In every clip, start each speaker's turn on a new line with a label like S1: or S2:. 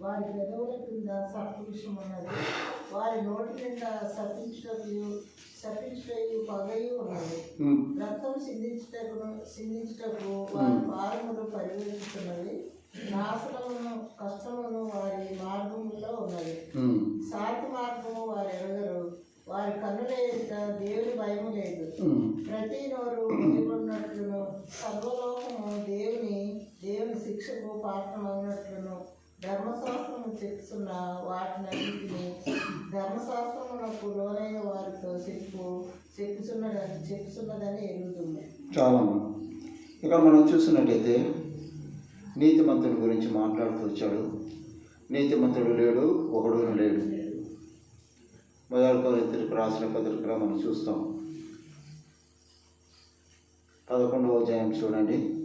S1: వారి పెదవుల కింద సత్పురుషం ఉన్నది వారి నోటి నిండా శపించటకు శపించటయు పగయు ఉన్నది. రక్తం సిందించుటకు సిందించుటకు వారి పాదములు పరిగెత్తుతున్నవి నాశనమును కష్టమును వారి మార్గములో ఉన్నది. శాంతి మార్గము వారు ఎరగరు. వారి కన్నుల దేవుని భయము లేదు. ప్రతి నోరు దేవుని దేవుని శిక్షకు పాత్రమైనట్లును ధర్మశాస్త్రము చెప్తున్న వాటినన్నింటినీ ధర్మశాస్త్రమునకు లోనైన వారితో చెప్పు చెప్పుచున్నదని చెప్పుచున్నదని ఎరుగుతుంది
S2: చాలా ఇక్కడ మనం చూసినట్టయితే నీతిమంతుడి గురించి మాట్లాడుతూ వచ్చాడు. నీతిమంతుడు లేడు ఒకడు లేడు. మొదటి కొరింథీయులకు రాసిన పత్రికలో మనం చూస్తాం. పదకొండవ అధ్యాయం చూడండి.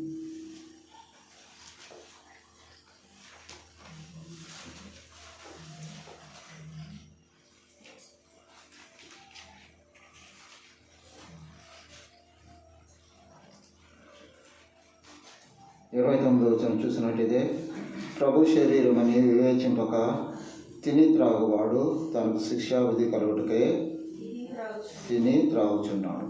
S2: ఇరవై తొమ్మిది వచ్చిన చూసినట్టయితే ప్రభు శరీరం అని వివేచింపక తిని త్రాగువాడు తనకు శిక్షావిధి కలుగుటకే తిని త్రాగుచున్నాడు.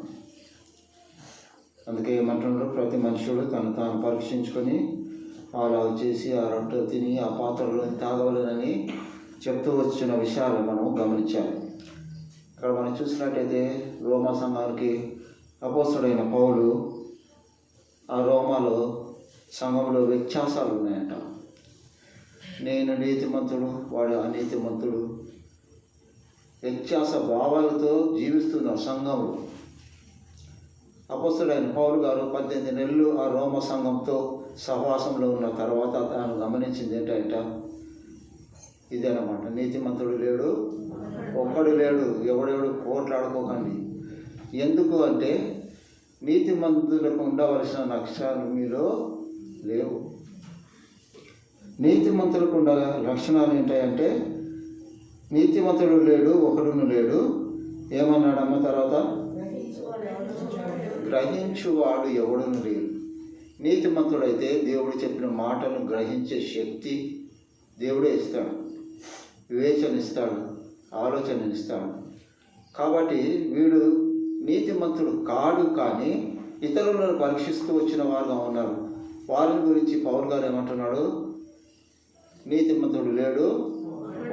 S2: అందుకే ఏమంటున్నాడు? ప్రతి మనుషుడు తను తాను పరీక్షించుకొని అలా చేసి ఆ రొట్టె తిని ఆ పాత్రలో తాగవలనని చెప్తూ వచ్చిన విషయాలు మనం గమనించాలి. ఇక్కడ మనం చూసినట్టయితే రోమా సంఘానికి అపోసుడైన పౌలు ఆ రోమాలో సంఘంలో వ్యత్యాసాలు ఉన్నాయంట. నేను నీతిమంతుడు వాడు అనీతిమంతుడు. వ్యత్యాస భావాలతో జీవిస్తున్న సంఘంలో. అపస్తుడైన పౌరు గారు పద్దెనిమిది నెలలు ఆ రోమ సంఘంతో సహవాసంలో ఉన్న తర్వాత తాను గమనించింది ఏంటంట? ఇదేనమాట నీతిమంతుడు లేడు ఒక్కడు లేడు ఎవడెవడు కోట్లాడుకోకండి ఎందుకు అంటే నీతిమంతులకు ఉండవలసిన లక్ష్యాలు మీలో లేవు. నీతిమంతులకు ఉండాల లక్షణాలు ఏంటంటే నీతిమంతుడు లేడు ఒకడును లేడు. ఏమన్నాడమ్మ తర్వాత? గ్రహించువాడు ఎవడును లేడు. నీతిమంతుడైతే దేవుడు చెప్పిన మాటను గ్రహించే శక్తి దేవుడే ఇస్తాడు. వివేచన ఇస్తాడు ఆలోచన ఇస్తాడు. కాబట్టి వీడు నీతిమంతుడు కాడు కానీ ఇతరులను పరీక్షిస్తూ వచ్చిన వారుగా ఉన్నారు. వారిని గురించి పౌరు గారు ఏమంటున్నాడు? నీతిమంతుడు లేడు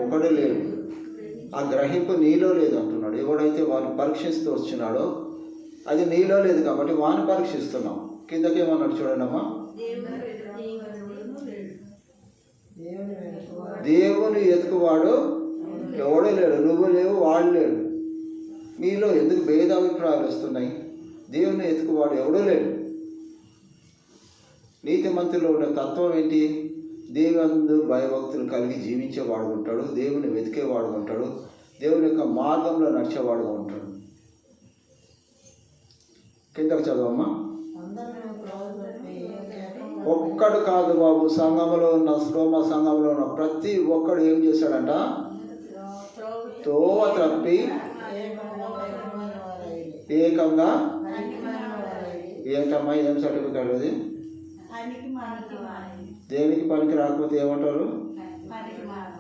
S2: ఒకడు లేడు. ఆ గ్రహింపు నీలో లేదు అంటున్నాడు. ఎవడైతే వారిని పరీక్షిస్తూ వచ్చినాడో అది నీలో లేదు కాబట్టి వాని పరీక్షిస్తున్నాం. కిందకేమన్నాడు చూడండి అమ్మా
S1: దేవుని
S2: ఎతుకువాడు ఎవడూ లేడు నువ్వు లేవు వాడు లేడు. మీలో ఎందుకు భేదాభిప్రాయాలు వస్తున్నాయి? దేవుని ఎతుకువాడు ఎవడూ లేడు. నీతిమంతుల్లో ఉన్న తత్వం ఏంటి? దేవుని భయభక్తులు కలిగి జీవించేవాడు ఉంటాడు దేవుని వెతికేవాడు ఉంటాడు దేవుని యొక్క మార్గంలో నడిచేవాడుగా ఉంటాడు. కిందకు చదవమ్మా. ఒక్కడు కాదు బాబు సంఘంలో ఉన్న శ్రోమ సంఘంలో ఉన్న ప్రతి ఒక్కడు ఏం చేశాడంట? తోవ తప్పి ఏకంగా ఏంటమ్మా? ఏం సర్టిఫికేట్ అది? దేనికి పనికి రాకపోతే ఏమంటారు?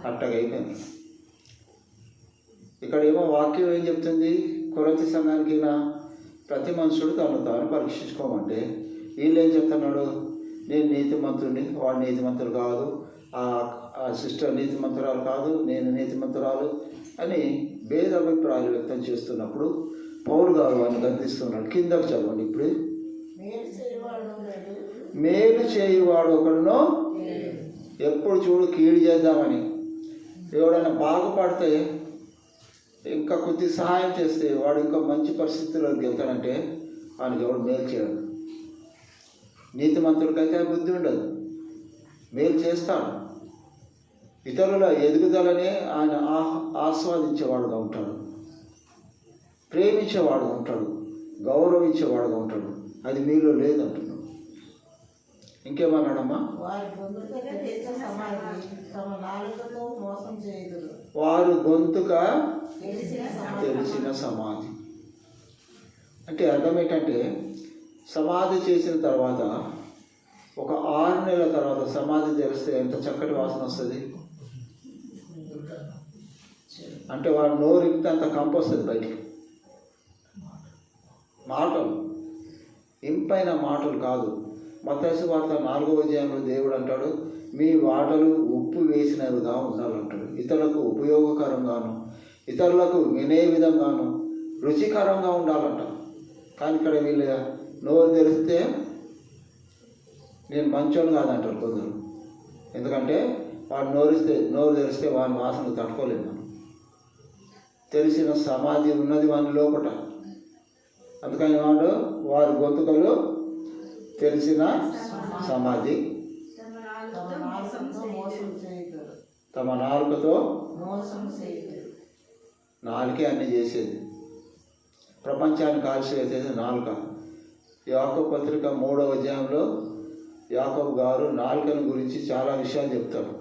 S2: అట్టగా అయిపోయింది. ఇక్కడ ఏమో వాక్యం ఏం చెప్తుంది? కొరతి సంఘానికి నా ప్రతి మనుషుడు తను తాను పరీక్షించుకోమంటే వీళ్ళు ఏం చెప్తున్నాడు? నేను నీతిమంతుడిని వాడు నీతిమంతుడు కాదు. ఆ ఆ సిస్టర్ నీతిమంతురాలు కాదు నేను నీతిమంతురాలు అని భేద అభిప్రాయాలు వ్యక్తం చేస్తున్నప్పుడు పౌరు గారు వాడిని గద్దిస్తున్నాడు కిందకు చదవండి ఇప్పుడు.
S1: మేలు చేయవాడు
S2: ఒకడునో ఎప్పుడు చూడు కీడు చేద్దామని. ఎవడైనా బాగుపడితే ఇంకా కొద్ది సహాయం చేస్తే వాడు ఇంకా మంచి పరిస్థితుల్లోకి వెళ్తాడంటే వానికి ఎవడు మేలు చేయడు. నీతిమంతుడికైతే బుద్ధి ఉండదు. మేలు చేస్తాడు. ఇతరుల ఎదుగుదలనే ఆయన ఆహ్ ఆస్వాదించేవాడుగా ఉంటాడు. ప్రేమించేవాడుగా ఉంటాడు. గౌరవించేవాడుగా ఉంటాడు. అది మీలో లేదంటున్నాడు ఇంకేమన్నాడమ్మా?
S1: వారి గొంతుక తెలిసిన సమాధి.
S2: అంటే అర్థం ఏంటంటే సమాధి చేసిన తర్వాత ఒక ఆరు నెలల తర్వాత సమాధి తెరిస్తే ఎంత చక్కటి వాసన వస్తుంది? అంటే వాడు నోరు ఇప్పితే అంత కంపు వస్తుంది బయటికి. మాటలు. ఇంపైన మాటలు కాదు. మతేసు వార్త నాలుగో అధ్యాయంలో దేవుడు అంటాడు మీ వాటలు ఉప్పు వేసినవిగా ఉండాలంటాడు. ఇతరులకు ఉపయోగకరంగాను ఇతరులకు వినే విధంగాను రుచికరంగా ఉండాలంట. కానీ ఇక్కడ వీళ్ళు నోరు తెరిస్తే నేను మంచోడు కాదంటారు కొందరు. ఎందుకంటే వాడు నోరిస్తే నోరు తెరిస్తే వాని వాసన తట్టుకోలేము మనం. తెలిసిన సమాధి ఉన్నది వాని లోపట. అందుకని వాడు వారి గొంతుకలు తెలిసిన సమాధి.
S1: తమ నాలుకతో
S2: నాలుకే అన్ని చేసేది. ప్రపంచాన్ని కాల్చివేసేది నాలుక. యాకబ్ పత్రిక మూడవ అధ్యాయంలో యాకబ్ గారు నాలుకను గురించి చాలా విషయాలు చెప్తాడు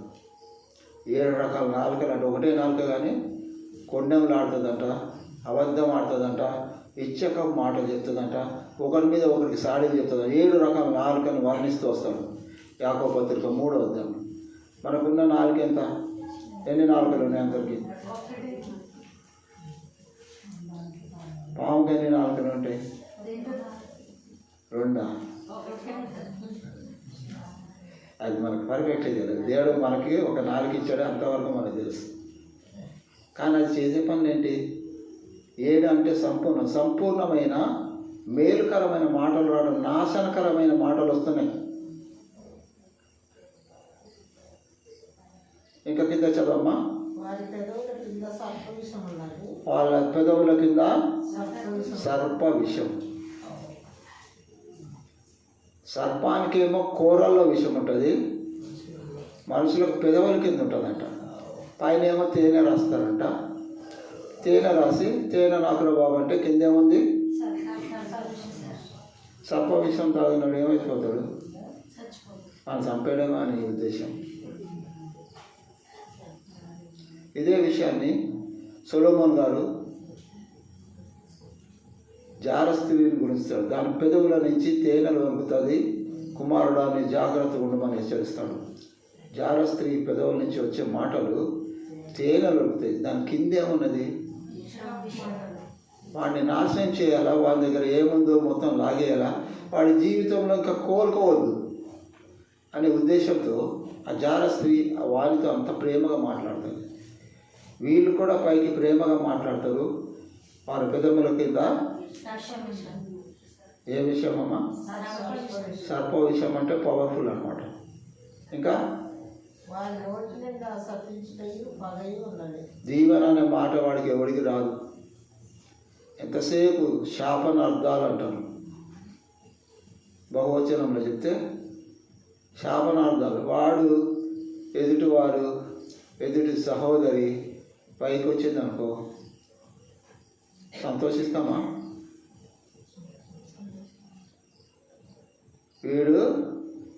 S2: ఏడు రకాల నాలుకలు అంటే ఒకటే నాలుక కానీ కొండెంలు ఆడుతుందంట అబద్ధం ఆడుతుందంట ఇచ్చక మాటలు చెప్తుందంట ఒకరి మీద ఒకరికి సాడీలు చెప్తుంది ఏడు రకాల నాలుకని వర్ణిస్తూ వస్తాడు. యాకో పత్రిక మూడవ మనకున్న నాలుక ఎంత? ఎన్ని నాలుకలు ఉన్నాయి అందరికీ? పాముకి ఎన్ని నాలుకలు ఉంటాయి? రెండా? అది మనకు పర్ఫెక్ట్ తెలియదు దేవుడు మనకి ఒక నాలుగు ఇచ్చాడు అంతవరకు మనకు తెలుసు. కానీ అది చేసే పనులు ఏంటి? ఏడు అంటే సంపూర్ణ. సంపూర్ణమైన మేలుకరమైన మాటలు రావడం నాశనకరమైన మాటలు వస్తున్నాయి. ఇంకా కింద చదవమ్మా. వాళ్ళ పెదవుల కింద
S1: సర్ప విషం
S2: సర్ప విషం సర్పానికేమో కూరల్లో విషం ఉంటుంది. మనుషులకు పెదవుల కింద ఉంటుందంట. పైన ఏమో తేనె రాస్తారంట. తేన రాసి తేనె నాకుల బాబు అంటే కింద ఏముంది? సర్ప విషం తాగినాడు ఏమైపోతాడు? ఆయన చంపేయడం అని ఉద్దేశం. ఇదే విషయాన్ని సొలోమోన్ గారు జార స్త్రీని గురిస్తాడు దాని పెదవుల నుంచి తేనెలు వంకుతుంది కుమారుడాన్ని జాగ్రత్తగా ఉండమని హెచ్చరిస్తాడు. జార స్త్రీ పెదవుల నుంచి వచ్చే మాటలు తేనెలు వంకుతాయి దాని కిందేమున్నది వాడిని నాశనం చేయాలా? వాడి దగ్గర ఏముందో మొత్తం లాగేయాలా? వాడి జీవితంలో ఇంకా కోలుకోవద్దు అనే ఉద్దేశంతో ఆ జార స్త్రీ ఆ వారితో అంత ప్రేమగా మాట్లాడుతుంది. వీళ్ళు కూడా పైకి ప్రేమగా మాట్లాడతారు. వారి పెదవుల కింద ఏ విషయం అమ్మా? సర్ప విషయం. అంటే పవర్ఫుల్ అనమాట ఇంకా?
S1: వారి నోటి నిండా పగయు ఉన్నది.
S2: దీవెన అనే మాట వాడికి ఎవడికి రాదు. ఎంతసేపు శాపన అర్థాలు అంటాను బహువచనంలో చెప్తే శాపనార్థాలు వాడు ఎదుటివారు ఎదుటి సహోదరి పైకి వచ్చిందనుకో సంతోషిస్తామా? వీడు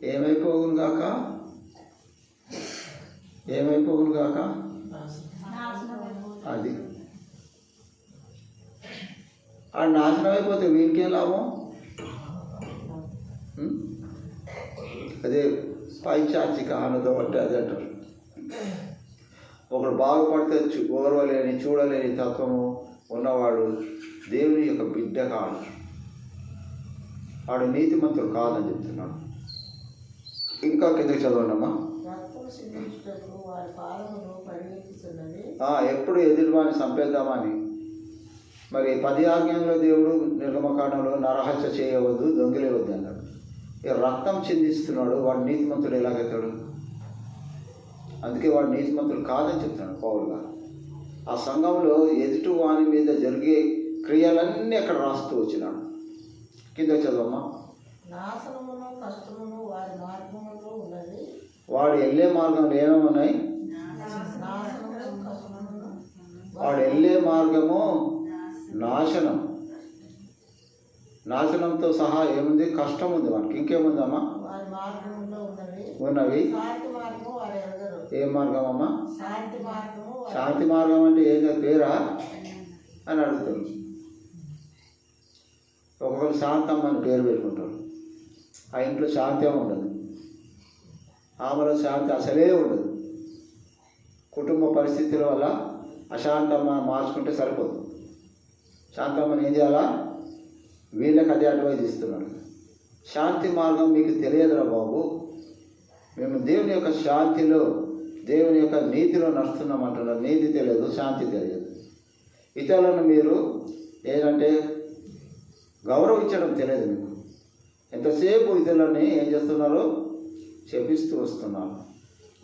S2: ఏమైపోవును కాక ఏమైపోగును గాక అది. ఆ నాశనం అయిపోతే వీడికేం లాభం? అదే పైచాచిక ఆనందం అంటే అదే అంటారు. ఒకడు బాగుపడితే ఓర్వలేని చూడలేని తత్వము ఉన్నవాడు దేవుని యొక్క బిడ్డ కాదు వాడు నీతిమంతుడు కాదని చెప్తున్నాడు. ఇంకా కిందకి చదవండమ్మా. ఎప్పుడు ఎదుటివాడిని చంపేద్దామని. మరి పది ఆజ్ఞంలో దేవుడు నిర్గమకాండంలో నరహత్య చేయవద్దు దొంగిలేవద్దు అన్నాడు. ఈ రక్తం చిందిస్తున్నాడు వాడు నీతిమంతుడు ఎలాగైతాడు? అందుకే వాడు నీతిమంతుడు కాదని చెప్తున్నాడు పౌరు గారు. ఆ సంఘంలో ఎదుటి వాని మీద జరిగే క్రియలన్నీ అక్కడ రాస్తూ వచ్చినాడు. కింద చదవమ్మా.
S1: నాశనమును కష్టమును వారి మార్గములో ఉన్నది.
S2: వాడు వెళ్ళే మార్గంలో ఏమేమి ఉన్నాయి
S1: నాశనమును కష్టమును
S2: వాడు వెళ్ళే మార్గము నాశనం. నాశనంతో సహా ఏముంది? కష్టం ఉంది వానికి ఇంకేముందమ్మా
S1: ఉన్నవి. శాంతి
S2: ఏ మార్గం అమ్మా
S1: శాంతి
S2: శాంతి మార్గం అంటే ఏదో పేరా? అని అడుగుతారు ఒక్కొక్కరు శాంతమ్మ అని పేరు పెట్టుకుంటారు ఆ ఇంట్లో శాంతి ఉండదు. ఆమెలో శాంతి అసలే ఉండదు. కుటుంబ పరిస్థితుల వల్ల అశాంతమ్మ మార్చుకుంటే సరిపోదు. శాంతమ్మని ఏం చేయాలా? వీళ్ళకి అదే అడ్వైజ్ ఇస్తున్నాడు. శాంతి మార్గం మీకు తెలియదురా బాబు. మేము దేవుని యొక్క శాంతిలో దేవుని యొక్క నీతిలో నడుస్తున్నాం అంటున్నారు. నీతి తెలియదు శాంతి తెలియదు. ఇతరులను మీరు ఏంటంటే గౌరవించడం తెలియదు మీకు. ఎంతసేపు ఇతరులని ఏం చేస్తున్నారు? చెప్పిస్తూ వస్తున్నారు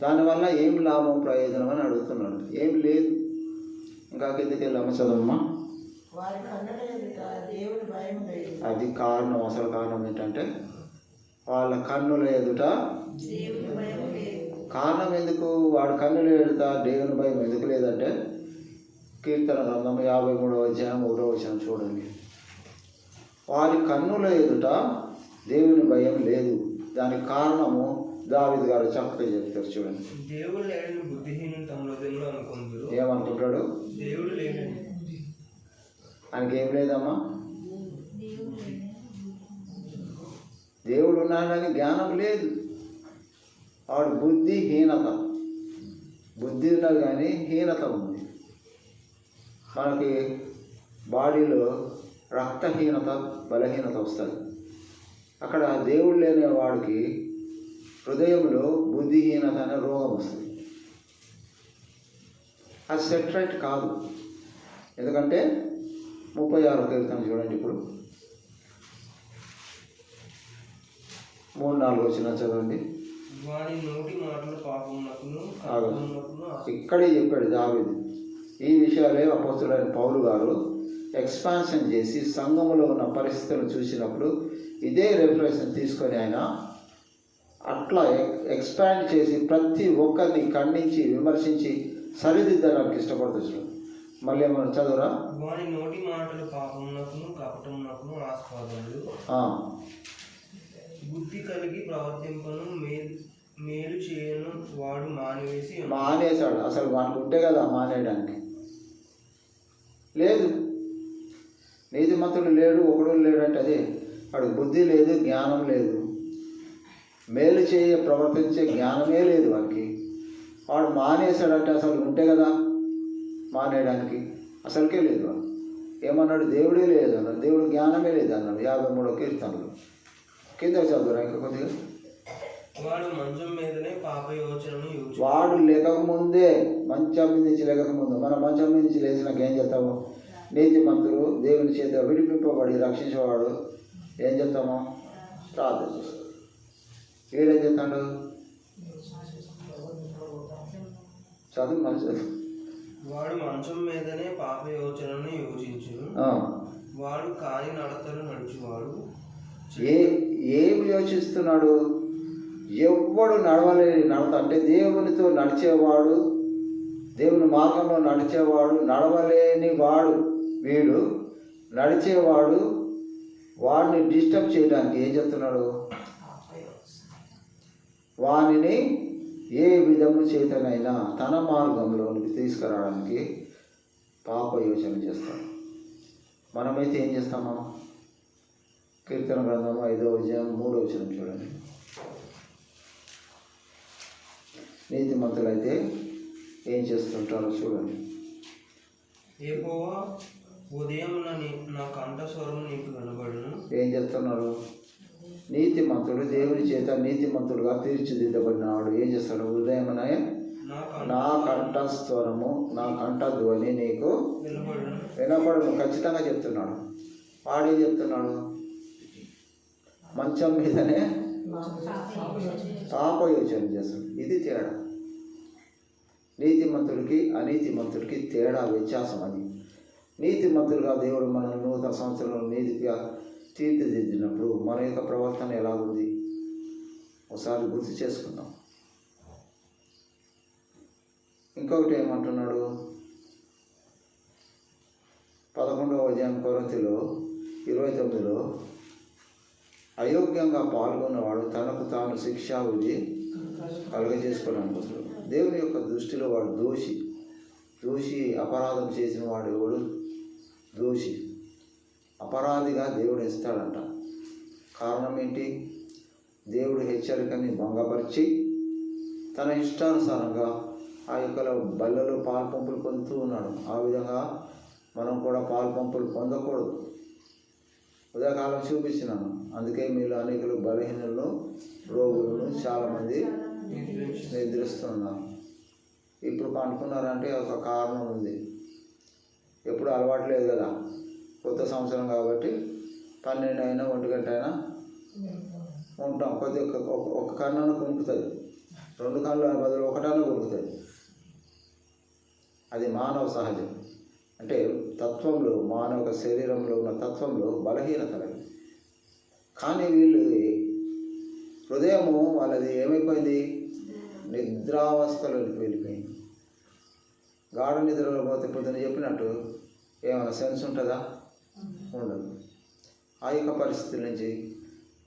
S2: దానివల్ల ఏం లాభం ప్రయోజనం అని అడుగుతున్నాడు. ఏం లేదు. ఇంకా కిందకి వెళ్ళాము చదవమ్మా? అది కారణం అసలు కారణం ఏంటంటే వాళ్ళ కన్నుల ఎదుట కారణం ఎందుకు? వాడి కన్నుల ఎదుట దేవుని భయం ఎందుకు లేదంటే కీర్తన గ్రంథం యాభై మూడవ అధ్యాయం ఒకటో వచనం చూడండి. వారి కన్నుల ఎదుట దేవుని భయం లేదు. దానికి కారణము దావిద్ గారు చక్కగా చెప్తారు చూడండి.
S3: దేవుడు లేడని బుద్ధిహీనులు తమ హృదయంలో అనుకుందరు
S2: ఏమనుకుంటాడు
S3: దేవుడు లేడని
S2: ఆయనకి ఏం లేదమ్మా? దేవుడు ఉన్నాడని జ్ఞానం లేదు. వాడు బుద్ధిహీనత. బుద్ధి ఉన్నది కానీ హీనత ఉంది. మనకి బాడీలో రక్తహీనత బలహీనత వస్తుంది. అక్కడ దేవుడు లేని వాడికి హృదయంలో బుద్ధిహీనత అనే రోగం వస్తుంది. అది సెటరైట్ కాదు. ఎందుకంటే ముప్పై ఆరు కీర్తన చూడండి ఇప్పుడు. మూడు నాలుగు వచ్చిన చదవండి.
S3: వారి నోటి మాటలు పాపమునకును
S2: ఆగు.
S3: కపటమునకును
S2: ఇక్కడే చెప్పాడు దావీదు. ఈ విషయాలే అపోస్తులైన పౌలు గారు ఎక్స్పాన్షన్ చేసి సంఘములో ఉన్న పరిస్థితులను చూసినప్పుడు ఇదే రెఫరెన్స్ తీసుకొని ఆయన అట్లా ఎక్స్పాండ్ చేసి ప్రతి ఒక్కరిని ఖండించి విమర్శించి సరిదిద్దడానికి ఇష్టపడుతున్నాడు మళ్ళీ ఏమన్నా చదువురా?
S3: వారి నోటి మాటలు పాపమునకును కపటమునకును ఆస్వాదములు బుద్ధి కలిగి ప్రవర్తింపను మేలు మేలు చేయను వాడు ఉన్నాడు.
S2: మానేశాడు. అసలు వానికి ఉంటే కదా మానేయడానికి. లేదు. నీతిమంతుడు లేడు ఒకడు లేడు అంటే అదే. వాడు బుద్ధి లేదు జ్ఞానం లేదు. మేలు చేయ ప్రవర్తించే జ్ఞానమే లేదు వానికి. వాడు మానేశాడంటే అసలు ఉంటే కదా మానేయడానికి అసలుకే లేదు వాడు. ఏమన్నాడు? దేవుడే లేదు అన్నాడు. దేవుడు జ్ఞానమే లేదు అన్నాడు. యాభై మూడో కీర్తనలు. కింద చదువురా ఇంకా కొద్దిగా?
S3: వాడు మంచం మీదనే పాప యోచనను యోచన
S2: వాడు లేకముందే మంచం నుంచి లేకముందు మన మంచం నుంచి లేచినాక ఏం చేస్తాము నీతిమంతుడు దేవుని చేత విడిపింపబడి రక్షించేవాడు. ఏం చేస్తాము ప్రార్థన చేస్తాం. వీడేం చేస్తాడు చదువు మంచి చదువు
S3: వాడు మంచం మీదనే పాప యోచనను యోచించును.
S2: ఆ.
S3: వాడు కాని నడతలు నడుచువాడు.
S2: ఏ ఏమి యోచిస్తున్నాడు? ఎవ్వడు నడవలేని నడత. అంటే దేవునితో నడిచేవాడు దేవుని మార్గంలో నడిచేవాడు నడవలేని వాడు వీడు. నడిచేవాడు వాడిని డిస్టర్బ్ చేయడానికి ఏం చెప్తున్నాడు? వానిని ఏ విధము చేతనైనా తన మార్గంలోనికి తీసుకురావడానికి పాప యోచన చేస్తాడు. మనమైతే ఏం చేస్తామా? కీర్తన గ్రంథం ఐదో అధ్యాయం మూడో వచనం చూడండి. నీతిమంతులైతే ఏం చేస్తుంటారో చూడండి.
S3: ఏపోవా ఉదయం నా కంఠస్వరం నీకు కనబడును
S2: ఏం చేస్తున్నారు? నీతిమంతుడు దేవుని చేత నీతిమంతుడుగా తీర్చిదిద్దబడినాడు ఏం చేస్తాడు? ఉదయమనే
S3: నా
S2: కంఠస్వరము నా కంఠధ్వని నీకు వినపడను ఖచ్చితంగా చెప్తున్నాడు. వాడేం చెప్తున్నాడు? మంచం మీదనే పాప యోచన చేస్తాడు. ఇది తేడా. నీతిమంతుడికి అనీతిమంతుడికి తేడా వ్యత్యాసం అది. నీతిమంతులుగా దేవుడు మన నూతన సంవత్సరంలో నీతిగా తీర్చిదిద్దినప్పుడు మన యొక్క ప్రవర్తన ఎలా ఉంది ఒకసారి గుర్తు చేసుకుందాం. ఇంకొకటి ఏమంటున్నాడు? పదకొండవ అధ్యాయం కొరతిలో ఇరవై తొమ్మిదిలో అయోగ్యంగా పాల్గొన్నవాడు తనకు తాను శిక్షావిధి కలుగజేసుకోవడానికి వస్తాడు దేవుని యొక్క దృష్టిలో వాడు దోషి. దోషి అపరాధం చేసిన వాడు ఎవడు? దోషి. అపరాధిగా దేవుడు ఇస్తాడంట కారణం ఏంటి? దేవుడు హెచ్చరికని భంగపరిచి తన ఇష్టానుసారంగా ఆ యొక్క బల్లలో పాలు పంపులు పొందుతూ ఉన్నాడు. ఆ విధంగా మనం కూడా పాలు పంపులు పొందకూడదు. ఉదయకాలం చూపించినాను. అందుకే మీరు అనేకలు బలహీనలు రోగులను చాలామంది నిద్రిస్తున్నారు. ఇప్పుడు పండుకున్నారంటే ఒక కారణం ఉంది. ఎప్పుడు అలవాటు లేదు కదా. కొత్త సంవత్సరం కాబట్టి పన్నెండు అయినా ఒంటి గంట అయినా ఉంటాం. కొద్ది ఒక ఒక- ఒక కొనుక్కుతుంది రెండు కళ్ళు బదులు ఒకటన్నా కొనుక్కుతుంది అది మానవ సహజం. అంటే తత్వంలో మానవ శరీరంలో ఉన్న తత్వంలో బలహీనతలు కానీ వీళ్ళు హృదయము వాళ్ళది ఏమైపోయింది? నిద్రావస్థలోకి వెళ్ళిపోయింది. గాఢ నిద్రలో పోతే పొద్దున చెప్పినట్టు ఏమైనా సెన్స్ ఉంటుందా? ఉండదు. ఆ యొక్క పరిస్థితుల నుంచి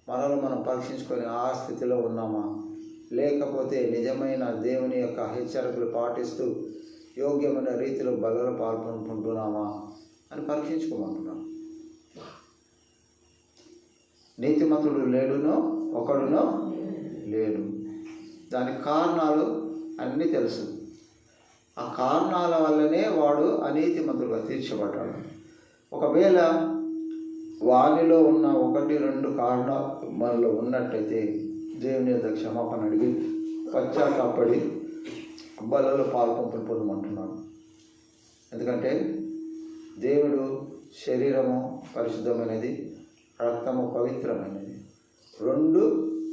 S2: మనల్ని మనం పరీక్షించుకొని ఆ స్థితిలో ఉన్నామా? లేకపోతే నిజమైన దేవుని యొక్క హెచ్చరికలు పాటిస్తూ యోగ్యమైన రీతిలో బలలో పాల్పొందుకుంటున్నామా అని పరీక్షించుకోమంటున్నాం. నీతిమంతుడు లేడునో ఒకడునో లేడు. దానికి కారణాలు అన్నీ తెలుసు. ఆ కారణాల వల్లనే వాడు అనీతిమంతుడుగా తీర్చబడ్డాడు. ఒకవేళ వానిలో ఉన్న ఒకటి రెండు కారణాలు మనలో ఉన్నట్టయితే దేవుని యొక్క క్షమాపణ అడిగి పశ్చాత్తాపడి బలలో పాల్పంపులు పొందమంటున్నాను. ఎందుకంటే దేవుడు శరీరము పరిశుద్ధమైనది రక్తము పవిత్రమైనది. రెండు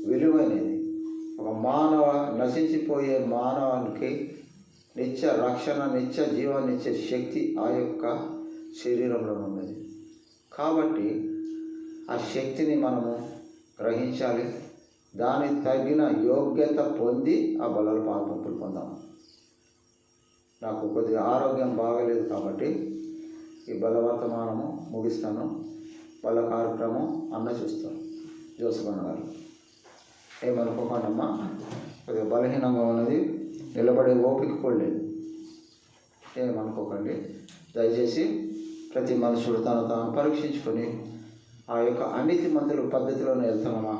S2: విలువైనది. ఒక మానవ నశించిపోయే మానవానికి నిత్య రక్షణ నిత్య జీవాన్నిచ్చే శక్తి ఆ యొక్క శరీరంలో ఉన్నది కాబట్టి ఆ శక్తిని మనము గ్రహించాలి. దానికి తగిన యోగ్యత పొంది ఆ బలాలు పాల్పంపులు పొందాము. నాకు కొద్దిగా ఆరోగ్యం బాగలేదు కాబట్టి ఈ బలవర్తమానము ముగిస్తాను. బల కార్యక్రమం అన్న చూస్తాను. జోసఫన్న గారు. ఏమనుకోకండమ్మా కొద్దిగా బలహీనంగా ఉన్నది. నిలబడే ఓపిక కూడా లేదు. ఏమనుకోకండి దయచేసి ప్రతి మనుషుడు తను తాను పరీక్షించుకొని ఆ యొక్క అనీతి మంత్రుల పద్ధతిలోనే వెళ్తున్నామా?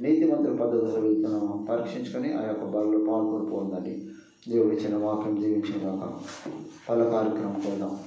S2: నీతి మంత్రుల పద్ధతిలో వెళ్తున్నామా? పరీక్షించుకొని ఆ యొక్క బలలో పాల్గొని పోందండి దేవుడు ఇచ్చిన వాక్యం జీవించిన దాకా పల కార్యక్రమం పోదాం.